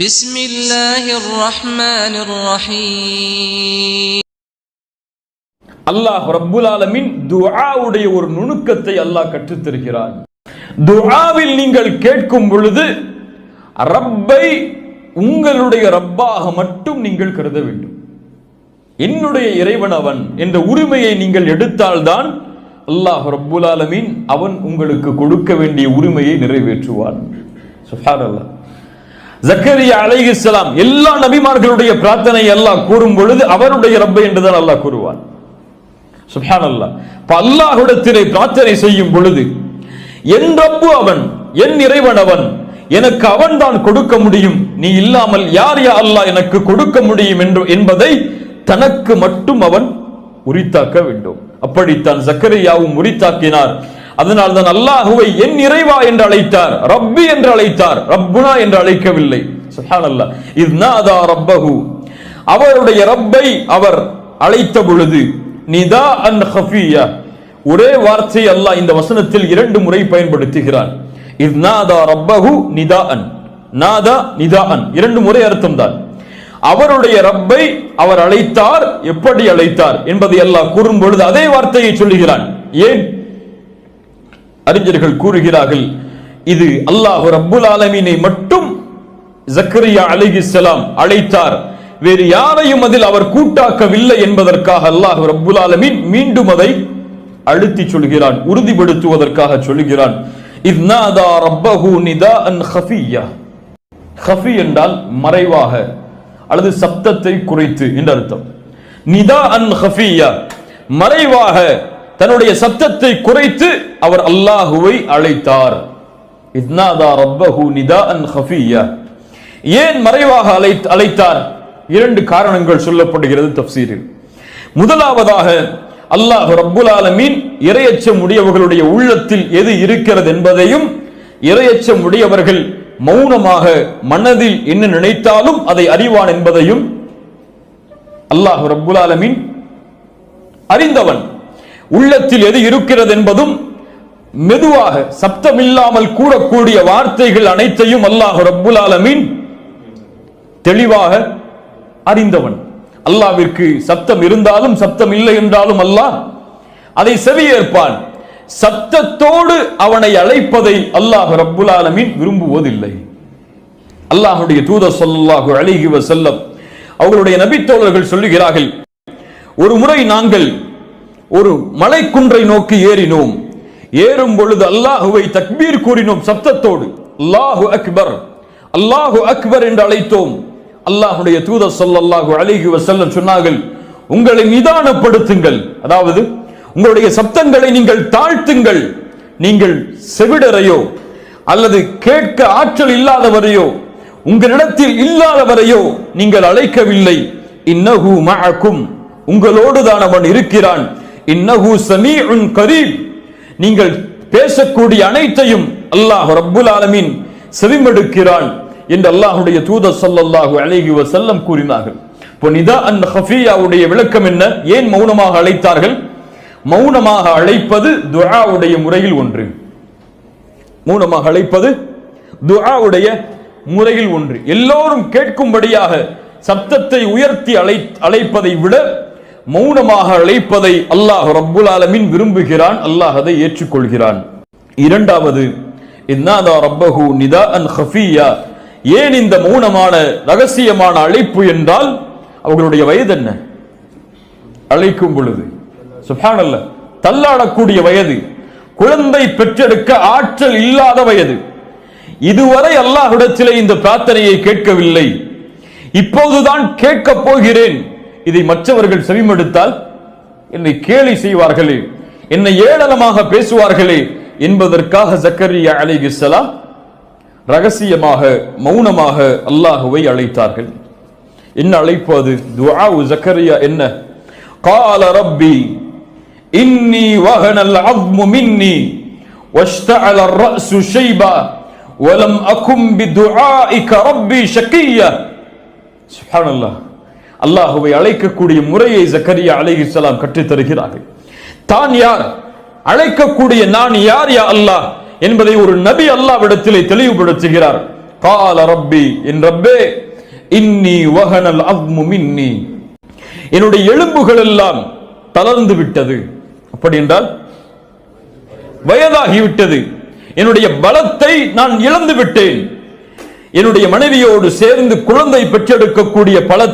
بسم الله الرحمن الرحيم அல்லாஹ் ரப்புல் ஆலமீன் துஆவுடைய ஒரு நுணுக்கத்தை அல்லாஹ் கற்றுத் தருகிறான் துஆவில் நீங்கள் கேட்கும் பொழுது ரப்பை உங்களுடைய ரப்பாக மட்டும் நீங்கள் கருத வேண்டும் என்னுடைய இறைவன் அவன் என்ற உரிமையை நீங்கள் எடுத்தால்தான் அல்லாஹ் ரப்புல் ஆலமீன் அவன் உங்களுக்கு கொடுக்க வேண்டிய உரிமையை நிறைவேற்றுவான் சுப்ஹானல்லாஹ் ஜக்கரியா அலைஹிஸ்ஸலாம் எல்லா நபிமார்களுடைய பிரார்த்தனை எல்லாம் கூறும் பொழுது அவருடைய ரப்பை என்றுதான் அல்லாஹ் கூறுவான். சுஹான் அல்லாஹ் இப்ப அல்லாஹ்விடத்திலே பிரார்த்தனை செய்யும் பொழுது என் ரப்பு அவன் என் இறைவன் அவன் எனக்கு அவன் தான் கொடுக்க முடியும். நீ இல்லாமல் யார் யா அல்லாஹ் எனக்கு கொடுக்க முடியும் என்று என்பதை தனக்கு மட்டும் அவன் உரித்தாக்க வேண்டும். அப்படித்தான் ஜக்கரியாவும் உரித்தாக்கினார். அதனால் தான் அல்லாஹுவை என் இறைவா என்று அழைத்தார் ரப்பி என்று அழைத்தார் ரப்புனா என்று அழைக்கவில்லை. சுஹான் ரப்பஹு. அவருடைய ரப்பை அவர் அழைத்த பொழுது நிதா அன் ஹஃபியா. ஒரே வார்த்தை அல்லாஹ் இந்த வசனத்தில் இரண்டு முறை பயன்படுத்துகிறார். இது நாதா ரப்பஹு நிதா அன். நாதா நிதா அன். இரண்டு முறை அர்த்தம் தான் அவருடைய ரப்பை அவர் அழைத்தார் எப்படி அழைத்தார் என்பதை அல்லாஹ் கூறும் பொழுது அதே வார்த்தையை சொல்லுகிறான். ஏன்? அறிஞர்கள் கூறுகிறார்கள் இது அல்லாஹு ரப்புல் ஆலமீனை மட்டும் ஜக்கரியா அலைஹிஸ்ஸலாம் அழைத்தார். வேறு யாரையும் அதில் அவர் கூட்டாக்கவில்லை என்பதற்காக அல்லாஹு ரப்புல் ஆலமீன் மீண்டும் அதை அழுத்தி சொல்கிறான் உறுதிப்படுத்துவதற்காக சொல்கிறான். இத்நாதா ரப்பஹு நிதாஅன் ஹஃபிய்யா ஹஃபி என்றால் மறைவாக அல்லது சப்தத்தை குறைத்து என்று அர்த்தம். நிதா அன் ஹஃபியா மறைவாக தன்னுடைய சத்தத்தை குறைத்து அவர் அல்லாஹுவை அழைத்தார். இத்னாதா ரப்பஹு நிதா அன் ஹஃபியா. ஏன் மறைவாக அழை அழைத்தார்? இரண்டு காரணங்கள் சொல்லப்படுகிறது தப்சீரில். முதலாவதாக அல்லாஹ் ரப்புல் ஆலமீன் இரையச்சம் உடையவர்களுடைய உள்ளத்தில் எது இருக்கிறது என்பதையும் இரையச்சம் உடையவர்கள் மௌனமாக மனதில் என்ன நினைத்தாலும் அதை அறிவான் என்பதையும் அல்லாஹ் ரப்புல் ஆலமீன் அறிந்தவன். உள்ளத்தில் எது இருக்கிறது என்பதும் மெதுவாக சப்தமில்லாமல் கூடக்கூடிய வார்த்தைகள் அனைத்தையும் அல்லாஹ் ரப்புல் ஆலமீன் தெளிவாக அறிந்தவன். அல்லாவிற்கு சப்தம் இருந்தாலும் சப்தம் இல்லை என்றாலும் அல்லாஹ் அதை செவியேற்பான். சத்தத்தோடு அவனை அழைப்பதை அல்லாஹ் ரப்புல் ஆலமீன் விரும்புவதில்லை. அல்லாஹுடைய தூதர் சொல்லாஹு அழகி செல்லம் அவர்களுடைய நபித்தோழர்கள் சொல்லுகிறார்கள் ஒரு முறை நாங்கள் ஒரு மலைக்குன்றை நோக்கி ஏறினோம். ஏறும் பொழுது அல்லாஹுவை தக்பீர் கூறினோம் சப்தத்தோடு. அல்லாஹு அக்பர் அல்லாஹு அக்பர் என்று அழைத்தோம். அல்லாஹுடைய தூதர் சொல்லல்லாஹு அழகி வசல்லம் சொன்னார்கள் உங்களை நிதானப்படுத்துங்கள். அதாவது உங்களுடைய சப்தங்களை நீங்கள் தாழ்த்துங்கள். நீங்கள் செவிடரையோ அல்லது கேட்க ஆற்றல் இல்லாதவரையோ உங்களிடத்தில் இல்லாதவரையோ நீங்கள் அழைக்கவில்லை. இன்னகு மஅக்கும் உங்களோடுதான் அவன் இருக்கிறான். இன்னஹு சமீஉன் கரீப் நீங்கள் பேசக்கூடிய அனைத்தையும் அல்லாஹ் ரப்புல் ஆலமீன் செவிமடுக்கிறான் என்று அல்லாஹ்வுடைய தூதர் சல்லல்லாஹு அலைஹி வசல்லம் கூறினார்கள். இப்போ நிதா அன் ஹஃபியாவுடைய விளக்கம் என்ன? ஏன் மௌனமாக அழைத்தார்கள்? மௌனமாக அழைப்பது துஆவுடைய முறையில் ஒன்று. மௌனமாக அழைப்பது துஆவுடைய முறையில் ஒன்று. எல்லோரும் கேட்கும்படியாக சப்தத்தை உயர்த்தி அழை அழைப்பதை விட மௌனமாக அழைப்பதை அல்லாஹ் ரப்புல் ஆலமின் விரும்புகிறான் அல்லாஹ் அதை ஏற்றுக்கொள்கிறான். இரண்டாவது இன்னாதா ரப்பஹு நிதா அன் ஹஃபியா. ஏன் இந்த மௌனமான ரகசியமான அழைப்பு என்றால் அவர்களுடைய வயது என்ன? அழைக்கும் பொழுது. சுபானல்ல தள்ளாடக்கூடிய வயது. குழந்தை பெற்றெடுக்க ஆற்றல் இல்லாத வயது. இதுவரை அல்லாஹ்விடத்திலே இந்த பிரார்த்தனையை கேட்கவில்லை. இப்போதுதான் கேட்கப் போகிறேன். இதை மற்றவர்கள் செவிமடுத்தால் என்னை கேலி செய்வார்களே என்னை ஏளனமாக பேசுவார்களே என்பதற்காக ஜக்கரியா அலைஹிஸ்ஸலாம் ரகசியமாக மௌனமாக அல்லாஹுவை அழைத்தார்கள் என்ன அழைப்பு அது துஆவு ஜக்கரியா என்ன قال ربي إني وهن العظم مني واشتعل الرأس شيبا ولم أكن بدعائك ربي شقيا سبحان الله அல்லாஹுவை அழைக்கக்கூடிய முறையை ஜக்கரியா அலஹி சலாம் கற்றுத்தருகிறார்கள் தான் யார்? அழைக்கக்கூடிய நான் யார் யா அல்லாஹ்? என்பதை ஒரு நபி அல்லாவிடத்திலே தெளிவுபடுத்துகிறார். கால ரப்பி என் ரப்பே இன்னி வகனல் அவ்மு மின்னி. என்னுடைய எலும்புகள் எல்லாம் தளர்ந்து விட்டது. அப்படி என்றால் வயதாகிவிட்டது. என்னுடைய பலத்தை நான் இழந்து விட்டேன். என்னுடைய மனைவியோடு சேர்ந்து குழந்தை பெற்றெடுக்கக்கூடிய பல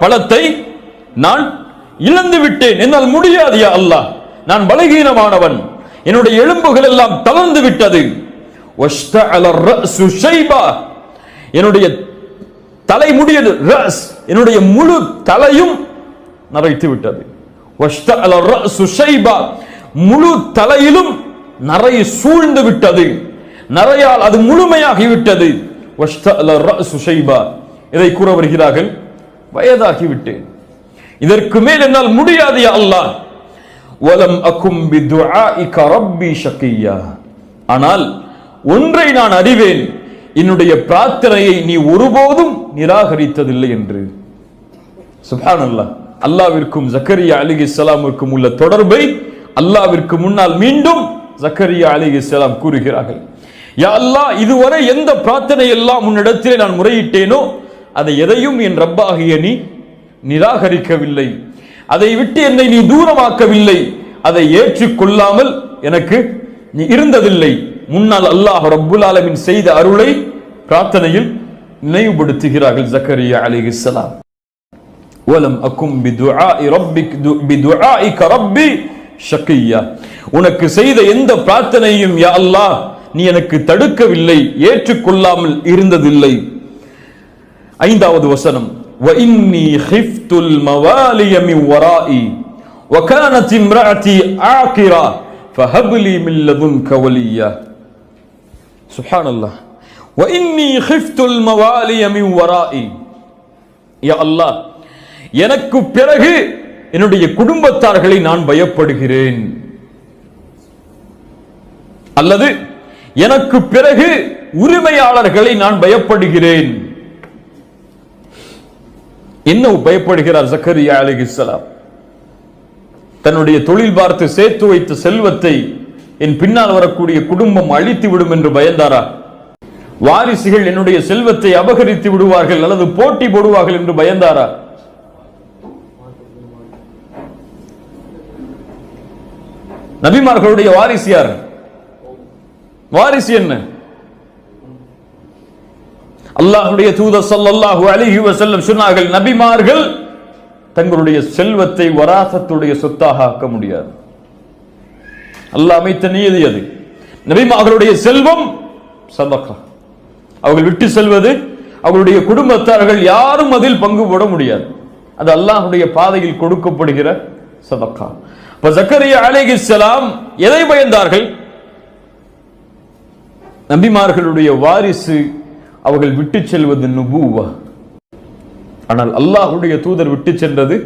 பலத்தை நான் இழந்து விட்டேன். என்னால் முடியாது யா அல்லாஹ். நான் பலகீனமானவன். என்னுடைய எலும்புகள் எல்லாம் தளர்ந்து விட்டது. என்னுடைய தலை முடியது. என்னுடைய முழு தலையும் நரைத்து விட்டது. முழு தலையிலும் நரை சூழ்ந்து விட்டது. நரையால் அது முழுமையாகிவிட்டது. இதை கூற வருகிறார்கள். வயதாகிவிட்டேன் இதற்கு மேல் என்னால் முடியாது அல்லாஹ். வலம் அக்கும் பிதுஆஇக ரப்பி ஷக்கியா. ஆனால் ஒன்றை நான் அறிவேன். என்னுடைய பிரார்த்தனையை நீ ஒருபோதும் நிராகரித்ததில்லை என்று. சுபான் அல்லாஹ் அல்லாவிற்கும் ஜக்கரியா அலி இஸ்லாமிற்கும் உள்ள தொடர்பை அல்லாவிற்கு முன்னால் மீண்டும் ஜக்கரியா அலி இஸ்லாம் கூறுகிறார்கள். யா அல்லாஹ் இதுவரை எந்த பிரார்த்தனை எல்லாம் உன்னிடத்திலே நான் முறையிட்டேனோ அதை எதையும் என் ரப்பாகிய நீ நிராகரிக்கவில்லை. அதை விட்டு என்னை நீ தூரமாக்கவில்லை. அதை ஏற்றுக்கொள்ளாமல் எனக்கு நீ இருந்ததில்லை. முன்னால் அல்லாஹ் ரப்புல் ஆலமின் செய்த அருளை பிரார்த்தனையில் நினைவுபடுத்துகிறார்கள் ஜக்கரியா அலிஹிஸ்ஸலாம் ஓலம் அக்கும் பிதுஆஇ ரப்பிக் பிதுஆஇக ரப்பி ஷக்கியா. உனக்கு செய்த எந்த பிரார்த்தனையும் யா அல்லாஹ் நீ எனக்கு தடுக்கவில்லை ஏற்றுக்கொள்ளாமல் இருந்ததில்லை ஐந்தாவது வசனம் وإني خفت الموالي من ورائي وكانت امرأتي عاقرة فهب لي من لدنك وليا سبحان الله وإني خفت الموالي من ورائي யா அல்லாஹ் எனக்கு பிறகு என்னுடைய குடும்பத்தார்களை நான் பயப்படுகிறேன் அல்லது எனக்கு பிறகு உரிமையாளர்களை நான் பயப்படுகிறேன். என்ன பயப்படுகிறார் ஜக்கரியா அலிகிஸ்லாம் தன்னுடைய தொழில் பார்த்து சேர்த்து வைத்த செல்வத்தை என் பின்னால் வரக்கூடிய குடும்பம் அழித்து விடும் என்று பயந்தாரா? வாரிசுகள் என்னுடைய செல்வத்தை அபகரித்து விடுவார்கள் அல்லது போட்டி போடுவார்கள் என்று பயந்தாரா? நபிமார்களுடைய வாரிசு யார்? வாரிசு என்ன? அல்லாஹுடைய தூதர் ஸல்லல்லாஹு அலிஹி வசல்லம் சொன்னார்கள் நபிமார்கள் தங்களுடைய செல்வத்தை வராசத்துடைய சொத்தாக ஆக்க முடியாது. அல்லாஹ் அமைத்த நீதி அது. நபிமார்களுடைய செல்வம் சதக்கா. அவர்கள் விட்டு செல்வது அவர்களுடைய குடும்பத்தார்கள் யாரும் அதில் பங்கு போட முடியாது. அது அல்லாஹுடைய பாதையில் கொடுக்கப்படுகிற சதக்கா. இப்ப ஜக்கரியா அலைஹிஸ்ஸலாம் எதை பயந்தார்கள்? நபிமார்களுடைய வாரிசு அவர்கள் விட்டு செல்வது நுபுவா. ஆனால் அல்லாஹுடைய தூதர் விட்டு சென்றது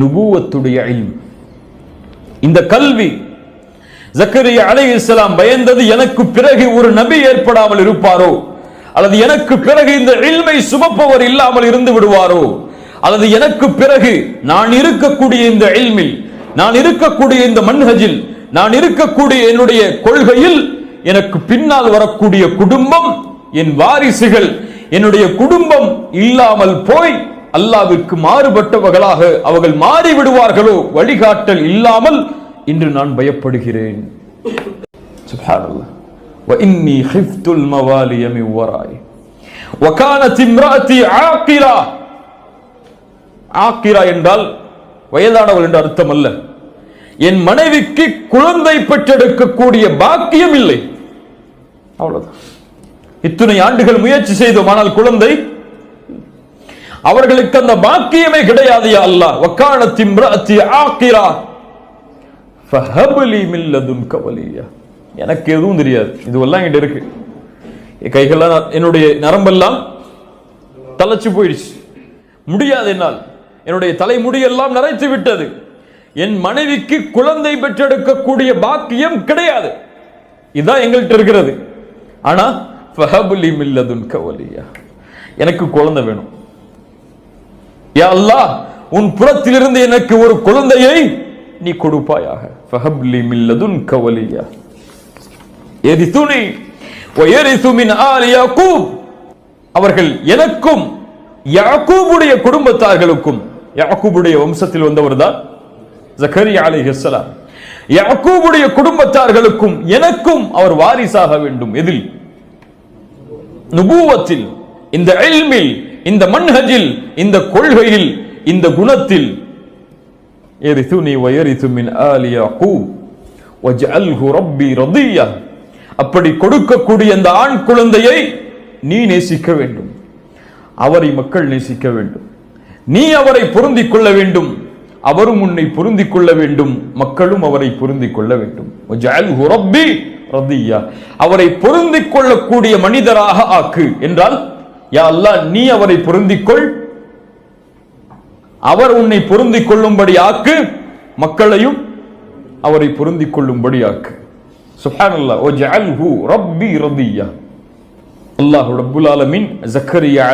நுபுவத்துடைய இல்ம். இந்த கல்வி ஜக்கரியா இஸ்லாம் பயந்தது எனக்கு பிறகு ஒரு நபி ஏற்படாமல் இருப்பாரோ? அல்லது எனக்கு பிறகு இந்த இல்மை சுமப்பவர் இல்லாமல் இருந்து விடுவாரோ? அல்லது எனக்கு பிறகு நான் இருக்கக்கூடிய இந்த இல்மில் நான் இருக்கக்கூடிய இந்த மன்ஹஜில் நான் இருக்கக்கூடிய என்னுடைய கொள்கையில் எனக்கு பின்னால் வரக்கூடிய குடும்பம் என் வாரிசுகள் என்னுடைய குடும்பம் இல்லாமல் போய் அல்லாவிற்கு மாறுபட்டவர்களாக அவர்கள் மாறி விடுவார்களோ வழிகாட்டல் இல்லாமல் இன்று நான் பயப்படுகிறேன் சுப்ஹானல்லாஹ் وإني خفت الموالي من ورائي وكانت امرأتي عاقرة ஆக்கிரா என்றால் வயதானவள் என்று அர்த்தம் அல்ல என் மனைவிக்கு குழந்தை பெற்றெடுக்கக்கூடிய பாக்கியம் இல்லை அவ்வளவுதான். இத்தனை ஆண்டுகள் முயற்சி செய்தோம் ஆனால் குழந்தை அவர்களுக்கு அந்த பாக்கியமே கிடையாது அல்லா வக்கானத்தி மிராத்தி ஆக்கிரா. ஃபஹபலி மின் கவலியா. எனக்கு எதுவும் தெரியாது. இதுவெல்லாம் என்கிட்ட இருக்கு. என் கைகள்லாம் என்னுடைய நரம்பெல்லாம் தலைச்சு போயிடுச்சு. முடியாது என்னால். என்னுடைய தலைமுடியெல்லாம் நரைத்து விட்டது. என் மனைவிக்கு குழந்தை பெற்றெடுக்கக்கூடிய பாக்கியம் கிடையாது. இதுதான் எங்கள்கிட்ட இருக்கிறது. ஆனால் ஃபஹபுலி மில்லதுன் கவலியா எனக்கு குழந்தை வேணும். யா அல்லாஹ் உன் புறத்திலிருந்து எனக்கு ஒரு குழந்தையை நீ கொடுப்பாயாக. ஃபஹப்லி மில்லதுன் கவலியா எரி துணி ஒயரி சுமின் ஆல் கூப் அவர்கள் எனக்கும் யாக்கூபுடைய குடும்பத்தார்களுக்கும் யாக்கூபுடைய வம்சத்தில் வந்தவர் தான் ஜக்கரி அலி ஹஸ்லாம் யாக்கூபுடைய குடும்பத்தார்களுக்கும் எனக்கும் அவர் வாரிசாக வேண்டும். எதில்? நுபூவத்தில் இந்த எல்மில் இந்த மன்ஹஜில் இந்த கொள்கையில் இந்த குணத்தில். எரிசுனி வயரிசு மின் ஆலி யாக்கூப் ரப்பி ரதியா. அப்படி கொடுக்கக்கூடிய அந்த ஆண் குழந்தையை நீ நேசிக்க வேண்டும். அவரை மக்கள் நேசிக்க வேண்டும். நீ அவரை பொருந்திக் கொள்ள வேண்டும். அவரும் உன்னை பொருந்திக் கொள்ள வேண்டும். மக்களும் அவரை பொருந்திக் கொள்ள வேண்டும். அவரை பொருந்திக் கொள்ளக்கூடிய மனிதராக ஆக்கு. என்றால் யா அல்லா நீ அவரை பொருந்திக்கொள் அவர் உன்னை பொருந்திக் கொள்ளும்படி ஆக்கு. மக்களையும் அவரை பொருந்திக் கொள்ளும்படி ஆக்கு. சுப்ஹானல்லாஹ் வஜ்அல்ஹு அல்லாஹ் ஜக்கரியா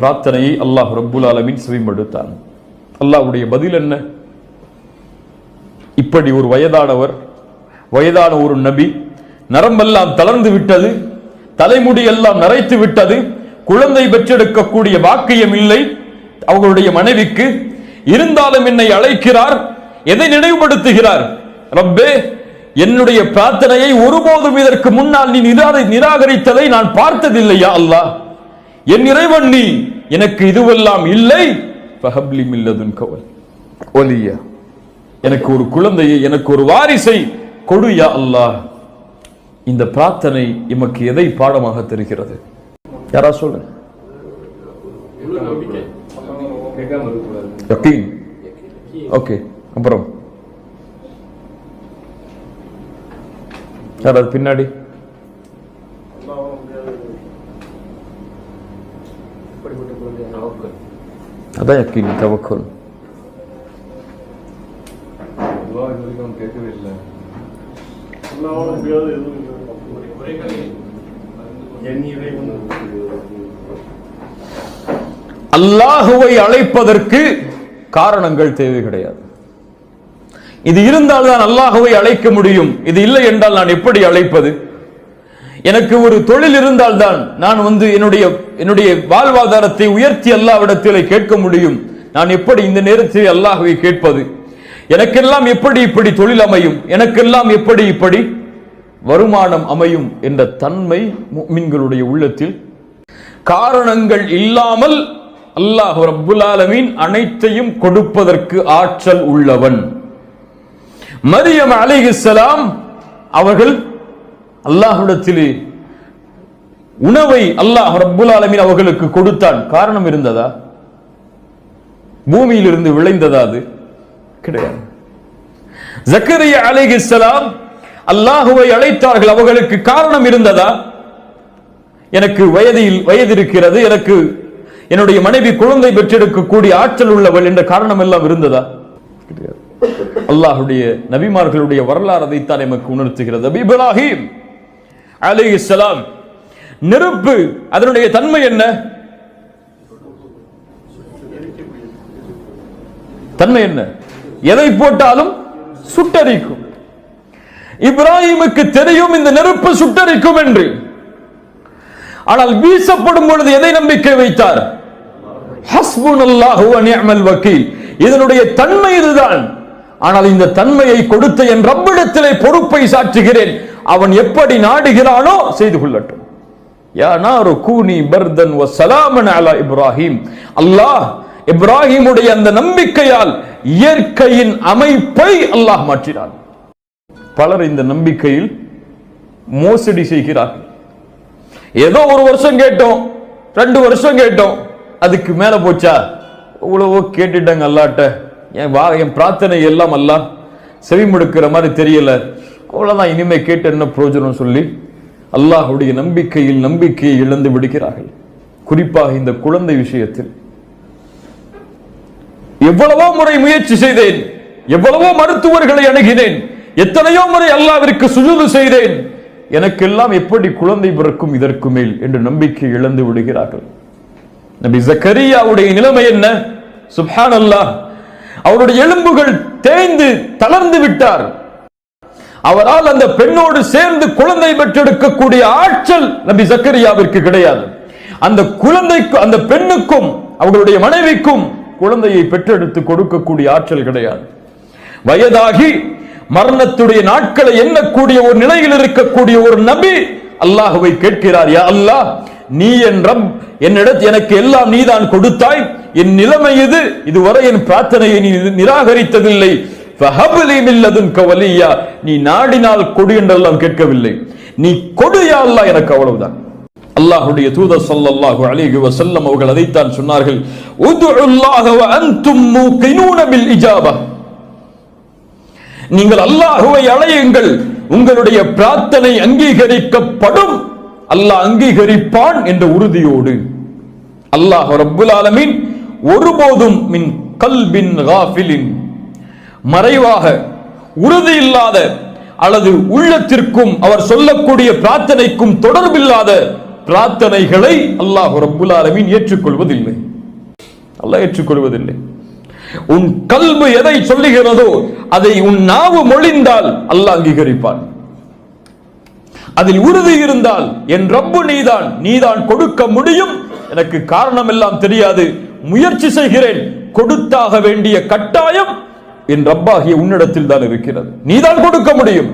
பிரார்த்தனையை அல்லாஹ் ரபுல் ஆலமின் செவிமடுத்தான். அல்லாவுடைய பதில் என்ன? இப்படி ஒரு வயதானவர் வயதான ஒரு நபி நரம்பெல்லாம் தளர்ந்து விட்டது தலைமுடி எல்லாம் நரைத்து விட்டது குழந்தை பெற்றெடுக்கக்கூடிய வாக்கியம் இல்லை. அவர்களுடைய மனைவிக்கு இருந்தாலும் என்னை அழைக்கிறார் எதை நினைவுபடுத்துகிறார்? ரப்பே என்னுடைய பிரார்த்தனையை ஒருபோதும் இதற்கு முன்னால் நீ நிராகரி நிராகரித்ததை நான் பார்த்ததில்லையா அல்லாஹ். என் இறைவன் நீ எனக்கு இதுவெல்லாம் இல்லை. ஃபஹப்லி மில்லதுன் கவல். ஒலியா. எனக்கு ஒரு குழந்தையை எனக்கு ஒரு வாரிசை கொடு யா அல்லாஹ். இந்த பிரார்த்தனை எமக்கு எதை பாடமாக தெரிகிறது? யாரா சொல்லுங்க ஓகே அப்புறம். யாராவது பின்னாடி? அதான் யக்கீன் தவக்கல் அல்லாஹுவை அழைப்பதற்கு காரணங்கள் தேவை கிடையாது. இது இருந்தால் தான் அல்லாஹுவை அழைக்க முடியும். இது இல்லை என்றால் நான் எப்படி அழைப்பது? எனக்கு ஒரு தொழில் இருந்தால் தான் நான் வந்து என்னுடைய என்னுடைய வாழ்வாதாரத்தை உயர்த்தி அல்லாவிடத்திலே கேட்க முடியும். நான் எப்படி இந்த நேரத்தில் அல்லாஹுவை கேட்பது? எனக்கெல்லாம் எப்படி இப்படி தொழில் அமையும்? எனக்கெல்லாம் எப்படி இப்படி வருமானம் அமையும் என்ற தன்மை மீன்களுடைய உள்ளத்தில்? காரணங்கள் இல்லாமல் அல்லாஹ் ரப்புல் ஆலமீன் அனைத்தையும் கொடுப்பதற்கு ஆற்றல் உள்ளவன். மரியம் அலைஹிஸ்ஸலாம் அவர்கள் அல்லாஹுடத்திலே உணவை அல்லாஹ் ரப்புல் ஆலமின் அவர்களுக்கு கொடுத்தான். காரணம் இருந்ததா? பூமியிலிருந்து விளைந்ததா அது? கிடையாது. ஜக்கரியா அலிஹிஸ்லாம் அல்லாஹுவை அழைத்தார்கள். அவர்களுக்கு காரணம் இருந்ததா? எனக்கு வயதில் வயது இருக்கிறது எனக்கு என்னுடைய மனைவி குழந்தை பெற்றெடுக்கக்கூடிய ஆற்றல் உள்ளவள் என்ற காரணம் எல்லாம் இருந்ததா? கிடையாது. அல்லாஹுடைய நபிமார்களுடைய வரலாறு அதைத்தான் எமக்கு உணர்த்துகிறது. நபி அலி அலைஹிஸ்ஸலாம் நெருப்பு அதனுடைய தன்மை என்ன? தன்மை என்ன? எதை போட்டாலும் சுட்டரிக்கும். இப்ராஹிமுக்கு தெரியும் இந்த நெருப்பு சுட்டரிக்கும் என்று. ஆனால் வீசப்படும் பொழுது எதை நம்பிக்கை வைத்தார்? வக்கீல். இதனுடைய தன்மை இதுதான். ஆனால் இந்த தன்மையை கொடுத்த என் ரப்பிடத்திலே பொறுப்பை சாற்றுகிறேன். அவன் எப்படி நாடுகிறானோ செய்து கொள்ளட்டும். யா கூனி பர்தன் வ சலாமன் அலா இப்ராஹிம். அல்லாஹ் இப்ராஹிமுடைய அந்த நம்பிக்கையால் இயற்கையின் அமைப்பை அல்லாஹ் மாற்றினான். பலர் இந்த நம்பிக்கையில் மோசடி செய்கிறார்கள். ஏதோ ஒரு வருஷம் கேட்டோம் ரெண்டு வருஷம் கேட்டோம் அதுக்கு மேல போச்சா? இவ்வளவோ கேட்டுட்டாங்க அல்லாட்ட. என் வா என் பிரார்த்தனை எல்லாம் அல்லாஹ் செவிமடுக்கிற மாதிரி தெரியல. அவ்வளோதான் இனிமேல் கேட்டு என்ன பிரயோஜனம் சொல்லி அல்லாஹுடைய நம்பிக்கையில் நம்பிக்கையை இழந்து விடுகிறார்கள். குறிப்பாக இந்த குழந்தை விஷயத்தில். எவ்வளவோ முறை முயற்சி செய்தேன். எவ்வளவோ மருத்துவர்களை அணுகினேன். எத்தனையோ முறை அல்லாவிற்கு சுஜூது செய்தேன். எனக்கெல்லாம் எப்படி குழந்தை பிறக்கும் இதற்கு மேல் என்று நம்பிக்கை இழந்து விடுகிறார்கள். நபி ஜக்கரியாவுடைய நிலைமை என்ன? சுப்ஹான் அல்லாஹ் அவருடைய எலும்புகள் தேய்ந்து தளர்ந்து விட்டார். அவரால் அந்த பெண்ணோடு சேர்ந்து குழந்தை பெற்றெடுக்கக்கூடிய ஆற்றல் நபி சக்கரியாவிற்கு கிடையாது. அந்த குழந்தைக்கு அந்த பெண்ணுக்கும் அவர்களுடைய மனைவிக்கும் குழந்தையை பெற்றெடுத்து கொடுக்கக்கூடிய ஆற்றல் கிடையாது. வயதாகி மரணத்துடைய நாட்களை எண்ணக்கூடிய ஒரு நிலையில் இருக்கக்கூடிய ஒரு நபி அல்லாஹுவை கேட்கிறார் யா அல்லாஹ் நீ என் ரப் என்னிடத்து எனக்கு எல்லாம் நீதான் கொடுத்தாய். என் நிலைமை இது இதுவரை என் பிரார்த்தனையை நீ நிராகரித்ததில்லை. ஃபஹப்லி நீ நாடினால் கொடு என்றெல்லாம் கேட்கவில்லை. நீ கொடு யா அல்லாஹ் எனக்கு அவ்வளவுதான். அல்லாஹுடைய தூதர் ஸல்லல்லாஹு அலைஹி வஸல்லம் அவர்கள் அதைத்தான் சொன்னார்கள். உதுல்லாஹ வ அன்தும் மூகினூன பில் இஜாபா. நீங்கள் அல்லாஹுவை அழையுங்கள். உங்களுடைய பிரார்த்தனை அங்கீகரிக்கப்படும். அல்லாஹ் அங்கீகரிப்பான் என்ற உறுதியோடு. அல்லாஹ் ரப்புல் ஆலமீன் ஒருபோதும் மின் கல்பின் காஃபிலின் மறைவாக உறுதி இல்லாத அல்லது உள்ளத்திற்கும் அவர் சொல்லக்கூடிய பிரார்த்தனைக்கும் தொடர்பில்லாத பிரார்த்தனைகளை அல்லாஹ் ரப்புல் ஆலமீன் ஏற்றுக்கொள்வதில்லை. அல்லாஹ் ஏற்றுக்கொள்வதில்லை. உன் கல்வி எதை சொல்லுகிறதோ அதை உன் நாவு மொழிந்தால் அல்லாஹ் அங்கீகரிப்பான். அதில் உறுதி இருந்தால் என் ரப்பு நீதான் நீதான் கொடுக்க முடியும். எனக்கு காரணம் எல்லாம் தெரியாது. முயற்சி செய்கிறேன். கொடுத்தாக வேண்டிய கட்டாயம் என் ரப்பாகிய உன்னிடத்தில் தான் இருக்கிறது. நீதான் கொடுக்க முடியும்.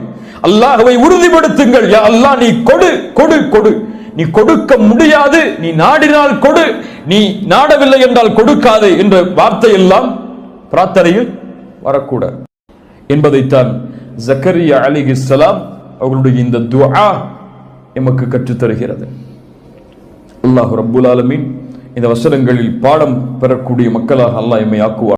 அல்லாஹவை உறுதிப்படுத்துங்கள். யா அல்லாஹ் நீ கொடு கொடு கொடு. நீ கொடுக்க முடியாது. நீ நாடினால் கொடு. நீ நாடவில்லை என்றால் கொடுக்காது என்ற வார்த்தை எல்லாம் பிரார்த்தனையில் வரக்கூடாது. என்பதைத்தான் ஜக்கரியா அலி இஸ்லாம் அவர்களுடைய இந்த துஆ எமக்கு கற்றுத்தருகிறது அல்லாஹு ரப்புல் ஆலமின் இந்த வசனங்களில் பாடம் பெறக்கூடிய மக்களாக அல்லாஹ் எம்மை ஆக்குவார்.